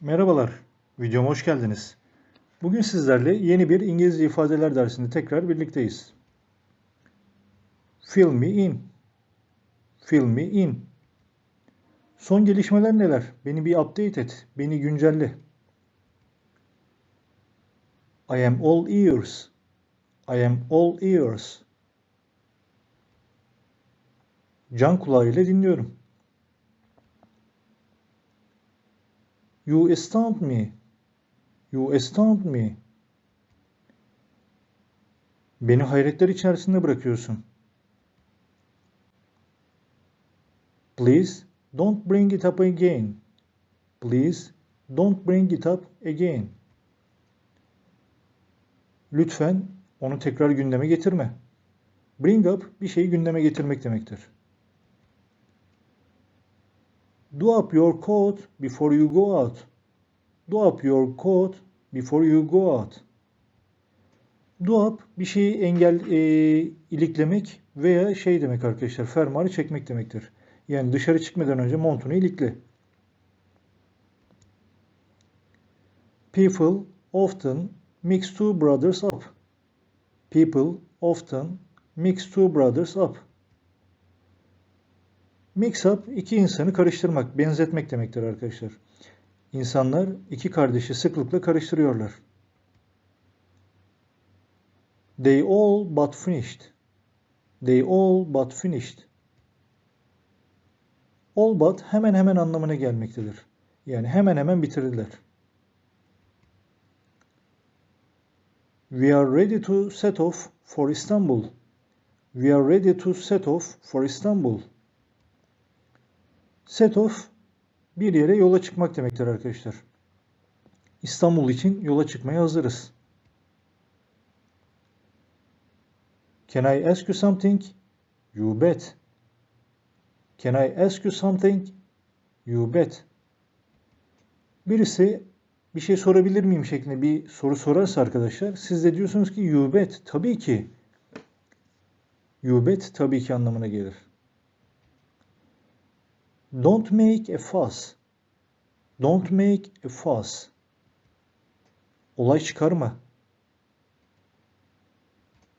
Merhabalar, videoma hoş geldiniz. Bugün sizlerle yeni bir İngilizce ifadeler dersinde tekrar birlikteyiz. Fill me in. Fill me in. Son gelişmeler neler? Beni bir update et. Beni güncelle. I am all ears. I am all ears. Can kulağıyla dinliyorum. You astound me. You astound me. Beni hayretler içerisinde bırakıyorsun. Please don't bring it up again. Please don't bring it up again. Lütfen onu tekrar gündeme getirme. Bring up bir şeyi gündeme getirmek demektir. Do up your coat before you go out. Do up your coat before you go out. Do up bir şeyi engel e, iliklemek veya şey demek arkadaşlar fermuarı çekmek demektir. Yani dışarı çıkmadan önce montunu ilikle. People often mix two brothers up. People often mix two brothers up. Mix up iki insanı karıştırmak, benzetmek demektir arkadaşlar. İnsanlar iki kardeşi sıklıkla karıştırıyorlar. They all but finished. They all but finished. All but hemen hemen anlamına gelmektedir. Yani hemen hemen bitirdiler. We are ready to set off for Istanbul. We are ready to set off for Istanbul. Set off bir yere yola çıkmak demektir arkadaşlar. İstanbul için yola çıkmaya hazırız. Can I ask you something? You bet. Can I ask you something? You bet. Birisi bir şey sorabilir miyim şeklinde bir soru sorarsa arkadaşlar siz de diyorsunuz ki you bet. Tabii ki. You bet tabii ki anlamına gelir. Don't make a fuss. Don't make a fuss. Olay çıkarma.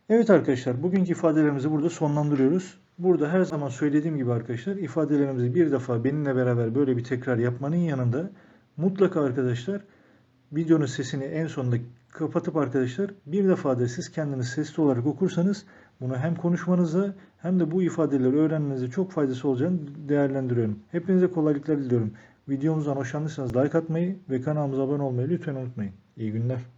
Evet arkadaşlar bugünkü ifadelerimizi burada sonlandırıyoruz. Burada her zaman söylediğim gibi arkadaşlar ifadelerimizi bir defa benimle beraber böyle bir tekrar yapmanın yanında mutlaka arkadaşlar videonun sesini en sonunda kapatıp arkadaşlar bir defa da siz kendiniz sesli olarak okursanız bunu hem konuşmanıza hem de bu ifadeleri öğrenmenize çok faydası olacağını değerlendiriyorum. Hepinize kolaylıklar diliyorum. Videomuzdan hoşlandıysanız like atmayı ve kanalımıza abone olmayı lütfen unutmayın. İyi günler.